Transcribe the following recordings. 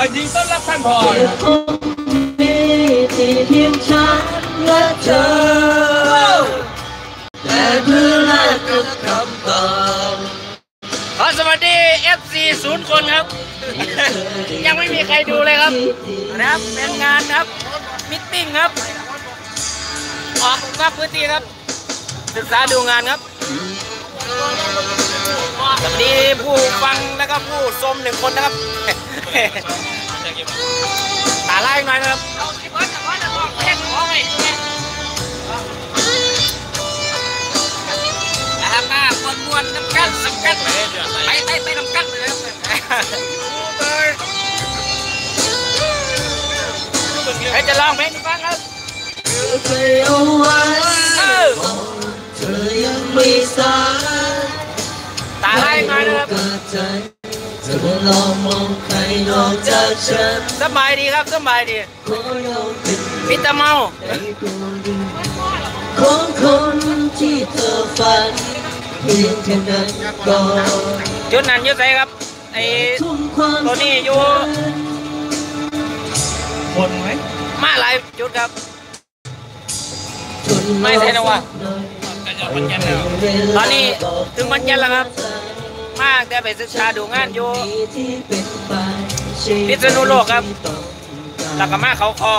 เอายิงต้อนรับท่านพ่อคงมีที่เพียงฉันและเธอ แต่เพื่อแลกกับคำตอบขอสวัสดี FC ศูนย์คนครับ ยังไม่มีใครดูเลยครับนะครับเป็นงานครับ มิทติ้งครับ ออกนอกพื้นที่ครับ ศึกษาดูงานครับ สวัสดีผู้ฟังแล้วก็ผู้ชมหนึ่งคนนะครับตาไล่หน่อยนะครับนะครับมาคนมวนน้ำกันน้ำกันไปไปไปน้ำกันเลยนะครับใครจะลองเพลงฟังครับเธอยังไม่สาย ตาไล่หน่อยนะครับเกิดใจเธอลองมองใครนอกจากฉันสบายดีครับสบายดีขอลองเป็นมิตรเมาในตัวดีของคนที่เธอฝันเพียงแค่นั้นก็จุดนั้นอยุ่ใส่ครับไอ้ทุ่มความตัวนี้อยู่คนไหมมาหลายจุดครับจนไม่ใช่นะวะ ก็จะมันกันแล้วตอนนี้ถึงวันจันทร์แล้วครับ มากแต่ไปศึกษาดูงานอยู่ที่เป็นไปพิษณุโลกครับแล้วก็มาเขาคอ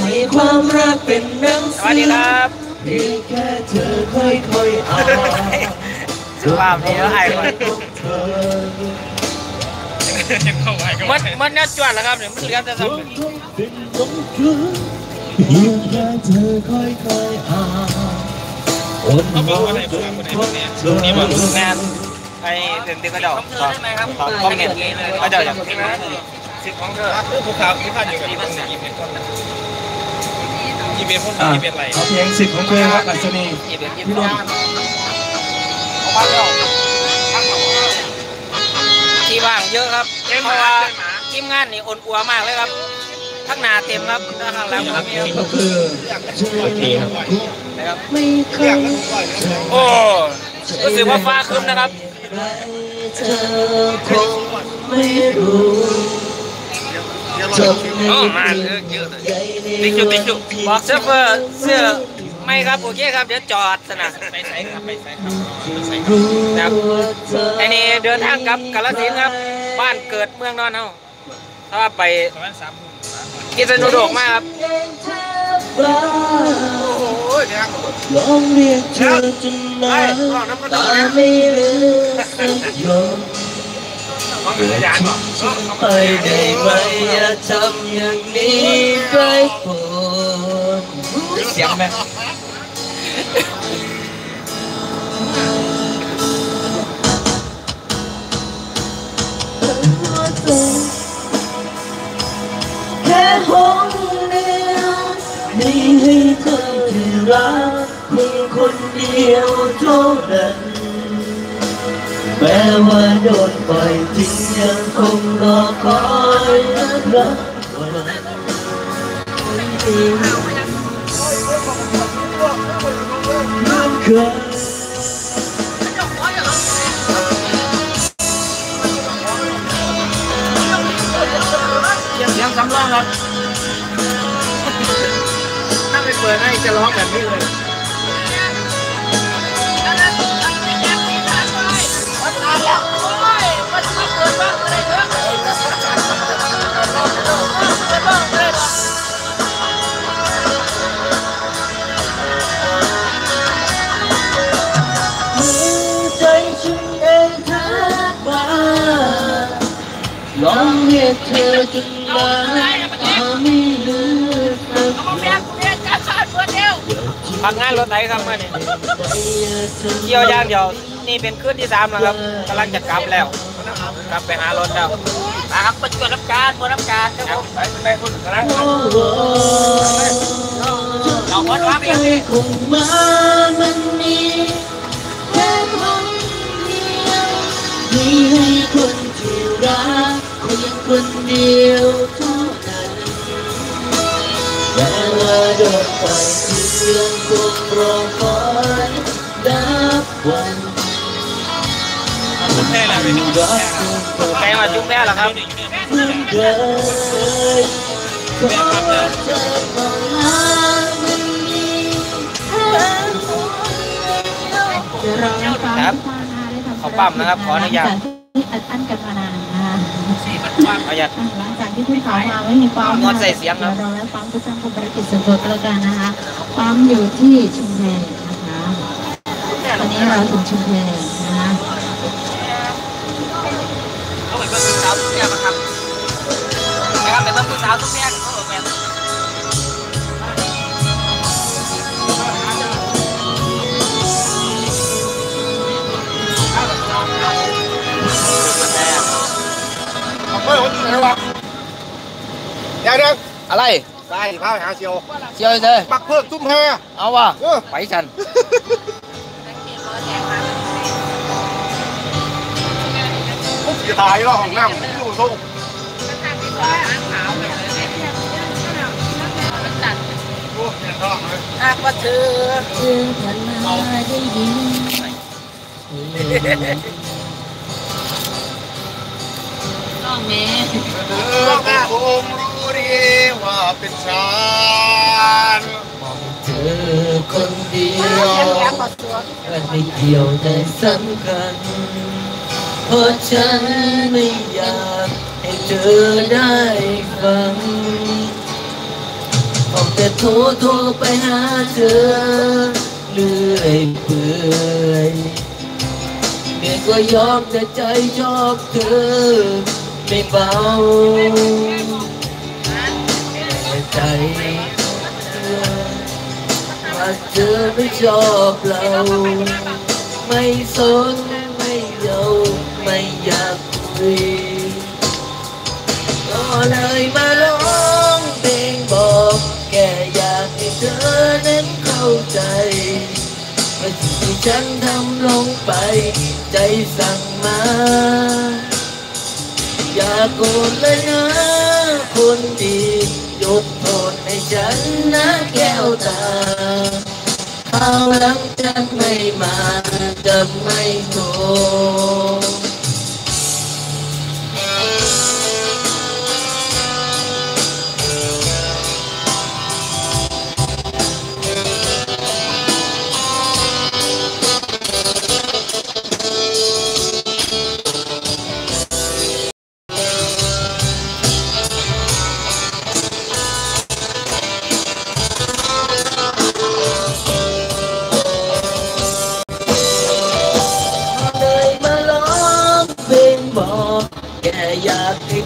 ให้ความรักเป็นหนังสวัสดีครับเพียงแค่เธอค่อยๆอ่านสุภาพดีแล้วไอ้คนเธอยังเข้าไปก็มันมันน่าจวดแล้วครับเนี่ยมันเหลือแต่สำนึกเป็นของ เธอเพียงแค่เธอค่อยๆอ่านอดเขาบอกว่าไหนบ้างคนไหนบ้างเนี่ยเธอนี่มันงานไอ้ถึงที่กระเจ้าตอนตอนคอมเมนต์กระเจ้าอยากสิบของเธอผู้ข่าวผู้ข่าวอยู่กับที่ต้องยี่สิบคนยี่สิบคนยี่สิบอะไรเอาเพลงสิบของเพลงครับอัศนียี่สิบยี่สิพี่บนุ่นที่ว่างเยอะครับเพราะว่าทีมงานนี่อ่อนอัวมากเลยครับ ทั้งหน้าเต็มครับทั้งข้างหลังก็มีครับก็คือโอเคครับนะครับไม่เคยโอ้รู้สึกว่าฟ้าครึ้มนะครับเธอคงไม่รู้จบในโอ้มาเยอะเยอะเลยติ๊กจุติ๊กจุบอกเสื้อเฟอร์เสื้อไม่ครับโอเคครับเดี๋ยวจอดสนะไปใส่ครับไปใส่ครับไปใส่รู้ครับว่าเธอไอ้นี่เดินทางกลับกาฬสินธุ์ครับ บ้านเกิดเมืองนอนเฮาถ้าว่าไปประมาณสาม กิษณุโลกมาครับบ้าโอ้ยเนี่ยลองเรียกเธอจนนานตาไม่เหลือสักหยดของเป็นยานบอกไปได้ไหมอย่าทำอย่างนี้ใกล้โปรดเสียงไหม กเพียงคนเดียวเท่านั้นแม้ว่าโดนปล่อยทิ้งยังคงรอคอยรักวันที่เคยเสียงเสียงสำร้องครับ ถ้าไปเปิดให้จะร้องแบบนี้เลย เรียกเธอจนลาอาไม่เหลือสักหยดพักงานรถไหนครับมื่อนี้เกี่ยวย่างเดียว นี่เป็นคืนที่สามแล้วครับกำลังจะกลับแล้วกลับไปหารถแล้วครับปฏิบัติรับการบรับการครับผมไปไปคุณกำลังเอาวัดวัดใจคงมามันมีแค่คนเดียวมีให้คนที่รัก พียงคนเดียวเท่านั้นแม้ว่าดวงไฟที่ยงคงรอคอยนับวันรัใครมาจุ๊บแม่เหรอครับเพื่อนเขอเธอมาลาวันนี้ให้เราครับขอนะครับขออนุญาตอัดอั้นกันมานาน ประหยัดหลังจากที่พี่ขาวมาไม่มีความงดใส่เสียงครับเราแล้วปั๊มก็จะทำบริกิจส่วนตัวแล้วกันนะคะปั๊มอยู่ที่ชุมแพนะคะตอนนี้เราถึงชุมแพนะคะเขาเหมือนเบิ้ลผู้สาวทุกแม่ครับนะครับเป็นเบิ้ลผู้สาวทุกแม่ ครับเดี๋ยวเดี๋ยวอะไรได้พาไปหาเซียวเชียวเลยปักเพิกตุ้มแฮเอาว่ะเออไปฉันปุ๊บจะตายแล้วของน้ำอยู่ทรงอาปะเธอเธอผ่านมาได้ยิน นี้ก็แมคงรู้ดีว่าเป็นฉันมองเธอคนเดียวมันไม่เกี่ยวแต่สำคัญเพราะฉันไม่อยากให้เธอได้ฟังออกแต่โทรโทรไปหาเธอเลื่อยเปื่อยเบื่อก็ยอมแต่ใจชอบเธอ ไม่เบาในใจว่าเธอไม่ชอบเรา ไม่สนไม่เยาไม่อยากคุยก็เลยมาร้องเพลงบอกแค่อยากให้เธอนั้นเข้าใจว่างที่ฉันทำลงไป ใจสั่งมา อย่าโกรธเลยนะคนดียกโทษให้ฉันนะแก้วตาข้าวหลังฉันไม่มาจะไม่โทร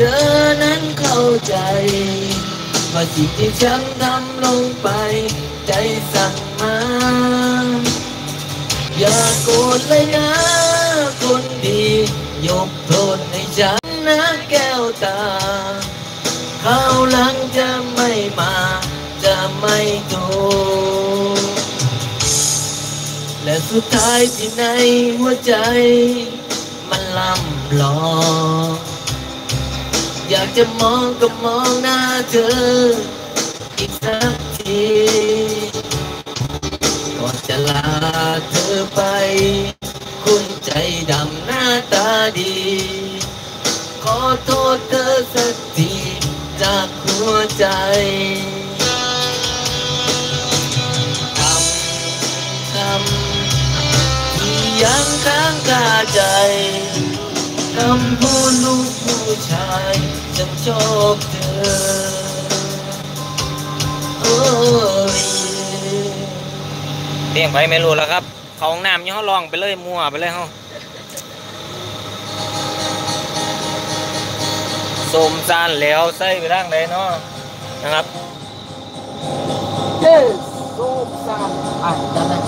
เธอนั้นเข้าใจ ว่าสิ่งที่ฉันทำลงไป ใจสั่งมา อย่าโกรธเลยนะคนดี ยกโทษให้ฉันนะแก้วตาข้าวหลังจะไม่มา จะไม่โทและสุดท้ายที่ในหัวใจ มันลำลอง อยากจะมองก็มองหน้าเธอ อีกสักทีก่อนจะลาเธอไป คุณใจดำหน้าตาดี ขอโทษเธอสักทีจากหัวใจคำคำที่ยังค้างคาใจำพูดลูกผู้ชายจำโชเธอโอ้ยเตียงไปไม่รู้แล้วครับ ของน้ำยี่ห้อลองไปเลยมัวไปเลยเขาสมจานแล้วใส่ไปร่างใดเนาะนะครับเย้สมจานอะจานไหน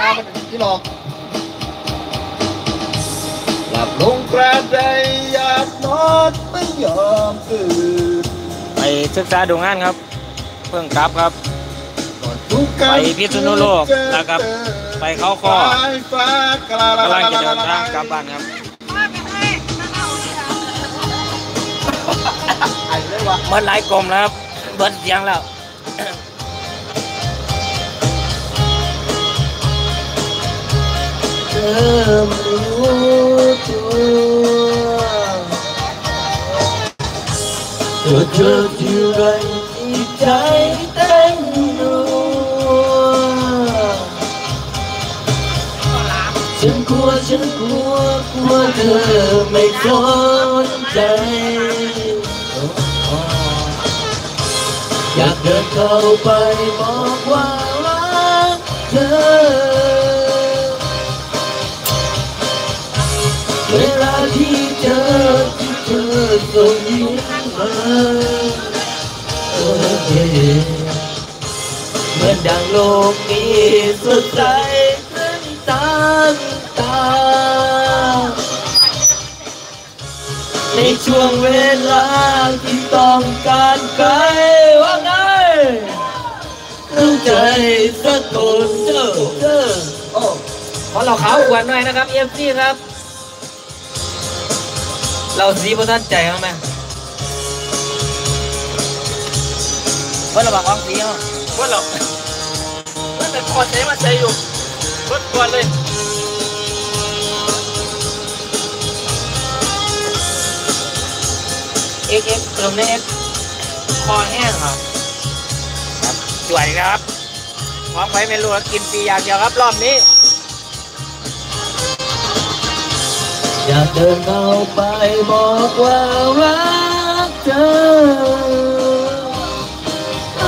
ตามที่หลอกหลับลงกระไดอยากนอนไม่ยอมตื่นไปศึกษาดูงานครับ เพิ่งกลับครับทุกการไปพิษณุโลกแล้วครับ ไปเขาคอสายฟ้ากลางกำลังจะเดินทางกลับบ้านครับไอ้เลยวะเมื่อหลายกลมแล้วครับเบิดเสียงแล้ว เธอไม่รู้ตัวเธอเจอที่ไรที่ใจเต้นรั อส่งยิ้มมาโอ้เย่เหมือนดังโลกนี้สดใสขึ้นตามตา ในช่วงเวลาที่ต้องการใครว่าไงรู้ใจสักคนเจอเจอโอ้ขอเราขาวอวดหน่อยนะครับเอฟซีครับ เราสีประทันใจมั้งไหมเพื่อนเราบอกของสีเขาเพื่อนเราเพื่อนแต่พอใช้มาใช้อยู่เพื่อนกวนเลยเอ็กเอ็กเติมในเอ็กคอแห้งครับครับสวยครับพร้อมไว้เมนูแล้วกินฟรีอย่างเดียวครับรอบนี้ อยากเดินเข้าไปบอกว่ารักเธอเอ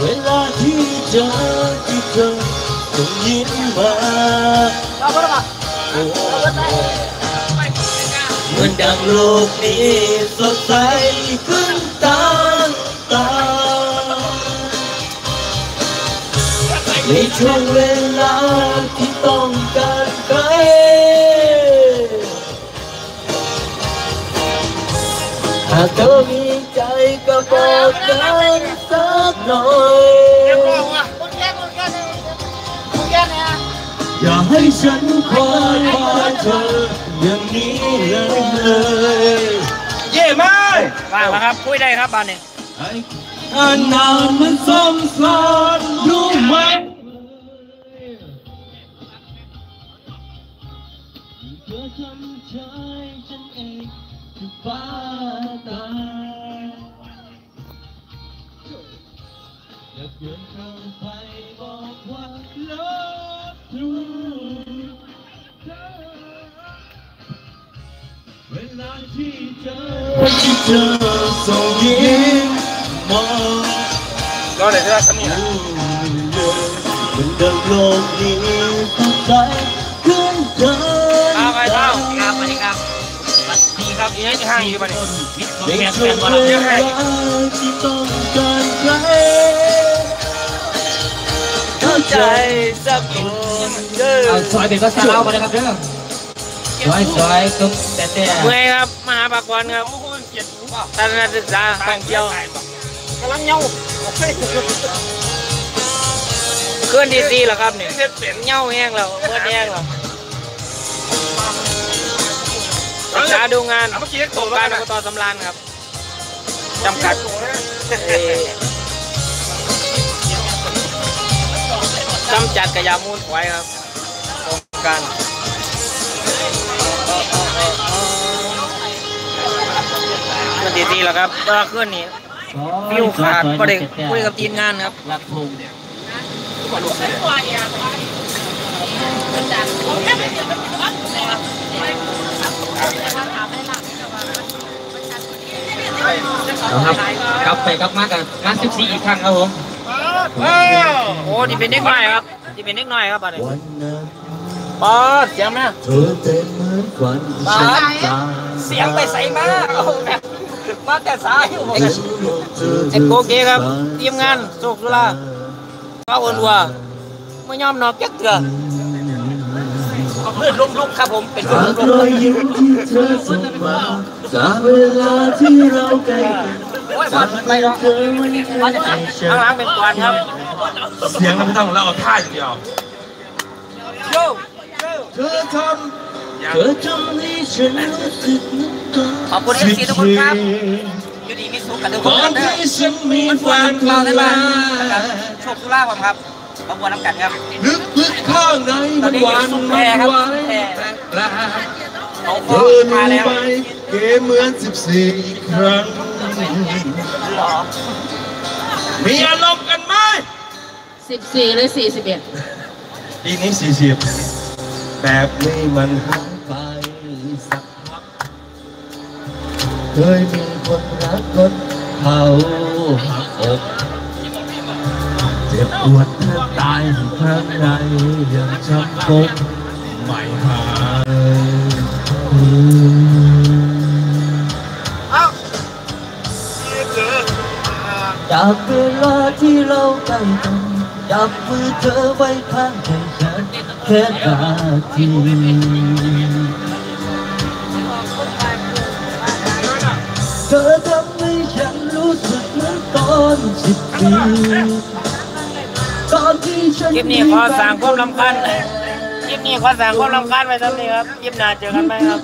เวลาที่เจอที่เธอต้องยิ้มมาเหมือนดังโลกนี้สดใสขึ้นตามตาในช่วงเวลาที่ต้องการใคร หากเธอมีใจก็บอกกันสักหน่อยอย่าให้ฉันคอยมาเธออย่างนี้เลยเย่มากว่างแล้วครับคุยได้ครับบ้านนี้นานนานๆมันซ้ำ ก็เลยจะสมีมันเดินโลกนี้สดใสขึ้นเธอเอาไปเท่าครับสวัสดีครับสวัสดีครับอีนี่ห้างอยู่บ้านนี้มิดในเปลี่ยนช่เปวลี่ยงนก่อนลาเดี๋ยวให้ที่ต้องการใครเข้าใจสักคนเดิเอาซอยเป็นก็ซาเอาไปนะครับเด้อ ซอยซอยตุ๊กแต่แต่เมื่อยครับมหาปากรครับทัศนศึกษาท่องเที่ยวกำลังเงาเคลื่อนที่ซีเหรอครับเนี่ยเงาแห้งแล้วเมื่อแห้งแล้วศึกษาดูงานโครงการอบตสำรานครับจำกัดเอ่อจำจัดกระยามูลไว้ครับโครงการ ขึ้นทีทีแล้วครับก็ขึ้นนี่ฟิวขาดก็ได้คุยกับทีมงานครับรักพงครับกลับไปกลับมากันงานสิบสี่อีกครั้งครับผมโอ้ที่เป็นเด็กน้อยครับที่เป็นเด็กน้อยครับบัดนี้วันนั้นป๊อดเสียงนะเธอเต็มเหมือนฝันที่ฉันจางเสียงไปใส่มาเอาแบบ มาแต่สายอยู่ผมไอ้ไอ้โกเกครับทีมงานโชคสุราเข้าอันวัวไม่ยอมนอบจักเถื่อเอาเพื่อนลุกๆครับผมเป็นเพื่อนจากลุรอกยยิ้มที่เธอส่งมาจากเวลาที่เราใกล้กันๆโอ้ยจากไม่ที่หรอกเธอไม่เคยให้ฉัข้างนหลังเป็นกวนครับ เสียงเราไม่ต้องเราเอาท่าอย่างเดียวโย่เธอทำ เธอทำให้ฉันรู้สึกนึกถึงขอบคุณเอฟซีทุกคนครับอยู่ดีมีสุขกันทุกคก่อนนเด้อที่ฉันมีมันความเราได้กบ้าล้างโชคสุราผมครับมาบวนน้ำกันครับลึกๆข้างในมันหวานมันไหวแปลกเอาๆคเธออมารู้แล้วไหมเกมเหมือนสิบสี่ครั้งหรอมีอารมณ์กันไหมสิบสี่หรือสี่สิบเอ็ดปีนี้สี่สิบแบบนี้มันหาย เคยมีคนรักคนเขาหักอกเจ็บปวดแทบตายข้างในยังช้ำกงไม่หายจากเวลาที่เราใกล้กันจับมือเธอไว้ข้างแขนแค่นาที คลิปนี้ขอสั่งความรำคาญคลิปนี้ขอสั่งความรำคาญไว้ตรงนี้ครับคลิปหน้าเจอกันไหมครับ